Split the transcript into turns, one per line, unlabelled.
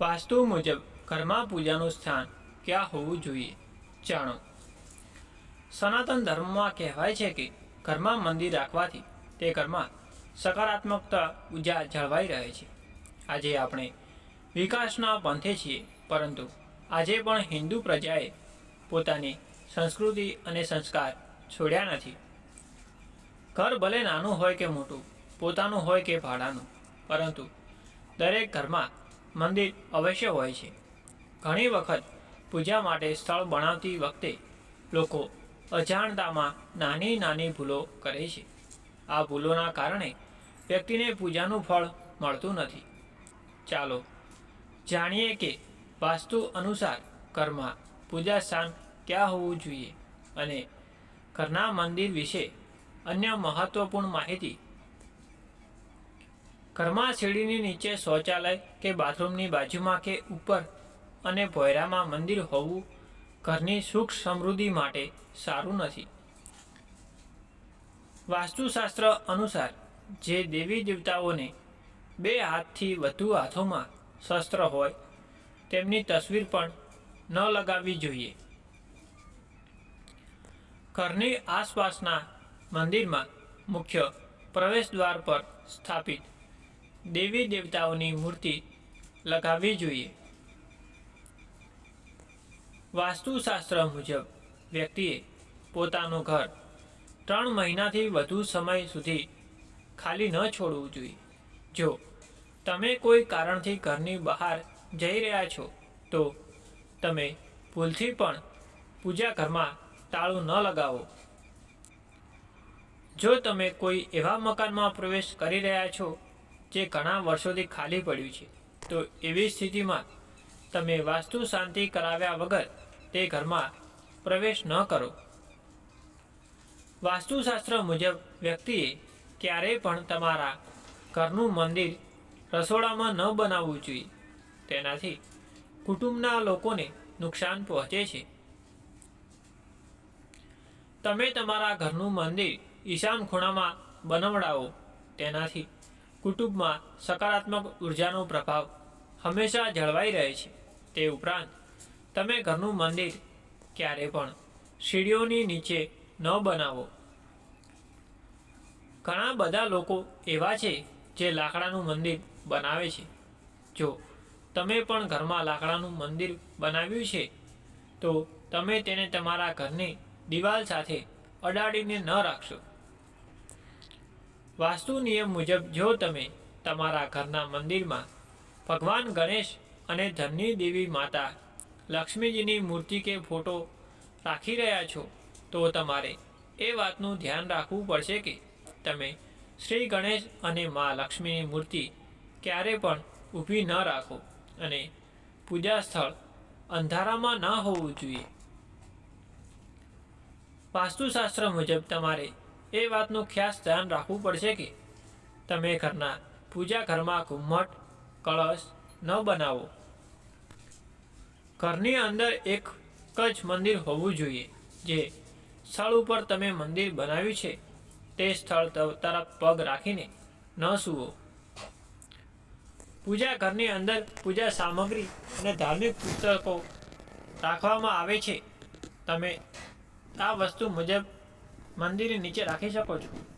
વાસ્તુ મુજબ ઘરમાં પૂજાનું સ્થાન ક્યાં હોવું જોઈએ? જાણો. સનાતન ધર્મમાં કહેવાય છે કે ઘરમાં મંદિર રાખવાથી તે ઘરમાં સકારાત્મકતા ઊર્જા જળવાઈ રહે છે. આજે આપણે વિકાસના પંથે છીએ, પરંતુ આજે પણ હિન્દુ પ્રજાએ પોતાની સંસ્કૃતિ અને સંસ્કાર છોડ્યા નથી. ઘર ભલે નાનું હોય કે મોટું, પોતાનું હોય કે ભાડાનું, પરંતુ દરેક ઘરમાં મંદિર અવશ્ય હોય છે. ઘણી વખત પૂજા માટે સ્થળ બનાવતી વખતે લોકો અજાણતામાં નાની નાની ભૂલો કરે છે. આ ભૂલોના કારણે વ્યક્તિને પૂજાનું ફળ મળતું નથી. ચાલો જાણીએ કે વાસ્તુ અનુસાર ઘરમાં પૂજા સ્થાન ક્યાં હોવું જોઈએ અને ઘરના મંદિર વિશે અન્ય મહત્વપૂર્ણ માહિતી ઘરમાં સીડીની નીચે શૌચાલય કે બાથરૂમની બાજુમાં કે ઉપર અને ભોયરામાં મંદિર હોવું ઘરની સુખ સમૃદ્ધિ માટે સારું નથી. વાસ્તુશાસ્ત્ર અનુસાર જે દેવી દેવતાઓને બે હાથથી વધુ હાથોમાં શસ્ત્ર હોય, તેમની તસવીર પણ ન લગાવવી જોઈએ. ઘરની આસપાસના મંદિરમાં મુખ્ય પ્રવેશ દ્વાર પર સ્થાપિત દેવી દેવતાઓની મૂર્તિ લગાવવી જોઈએ. વાસ્તુશાસ્ત્ર મુજબ, વ્યક્તિએ પોતાનું ઘર ત્રણ મહિનાથી વધુ સમય સુધી ખાલી ન છોડવું જોઈએ. જો તમે કોઈ કારણથી ઘરની બહાર જઈ રહ્યા છો, તો તમે ભૂલથી પણ પૂજા ઘરમાં તાળું ન લગાવો. જો તમે કોઈ એવા મકાનમાં પ્રવેશ કરી રહ્યા છો જે ઘણા વર્ષોથી ખાલી પડ્યું છે. તો એવી સ્થિતિમાં તમે વાસ્તુ શાંતિ કરાવ્યા વગર તે ઘરમાં પ્રવેશ ન કરો. વાસ્તુશાસ્ત્ર મુજબ વ્યક્તિએ ક્યારેય પણ તમારા ઘરનું મંદિર રસોડામાં ન બનાવવું જોઈએ. તેનાથી કુટુંબના લોકોને નુકસાન પહોંચે છે. તમે તમારા ઘરનું મંદિર ઈશાન ખૂણામાં બનાવડાવો. તેનાથી કુટુંબમાં સકારાત્મક ઉર્જાનો પ્રભાવ હંમેશા જળવાઈ રહે છે. તે ઉપરાંત, તમે ઘરનું મંદિર ક્યારે પણ સીડીઓની નીચે ન બનાવો. ઘણા બધા લોકો એવા છે જે લાકડાનું મંદિર બનાવે છે. જો તમે પણ ઘરમાં લાકડાનું મંદિર બનાવ્યું છે, તો તમે તેને તમારા ઘરની દિવાલ સાથે અડાડીને ન રાખશો. વાસ્તુ નિયમ મુજબ જો તમે તમારા ઘરના મંદિરમાં ભગવાન ગણેશ અને ધનની દેવી માતા લક્ષ્મીજીની મૂર્તિ કે ફોટો રાખી રહ્યા છો, તો તમારે એ વાતનું ધ્યાન રાખવું પડશે કે તમે શ્રી ગણેશ અને મા લક્ષ્મીની મૂર્તિ ક્યારે પણ ઊભી ન રાખો અને પૂજા સ્થળ અંધારામાં ન હોવું જોઈએ. વાસ્તુશાસ્ત્ર મુજબ તમારે એ વાતનું ખાસ ધ્યાન રાખવું પડશે કે તમે ઘરના પૂજા ઘરમાં ઘુમ્મટ, કળશ ન બનાવો. ઘરની અંદર એક જ મંદિર હોવું જોઈએ, જે સ્થળ ઉપર તમે મંદિર બનાવ્યું છે, તે સ્થળ તરફ પગ રાખીને ન સૂવો. પૂજા ઘરની અંદર પૂજા સામગ્રી અને ધાર્મિક પુસ્તકો રાખવામાં આવે છે. તમે આ વસ્તુ મુજબ મંદિરની નીચે રાખી શકો છો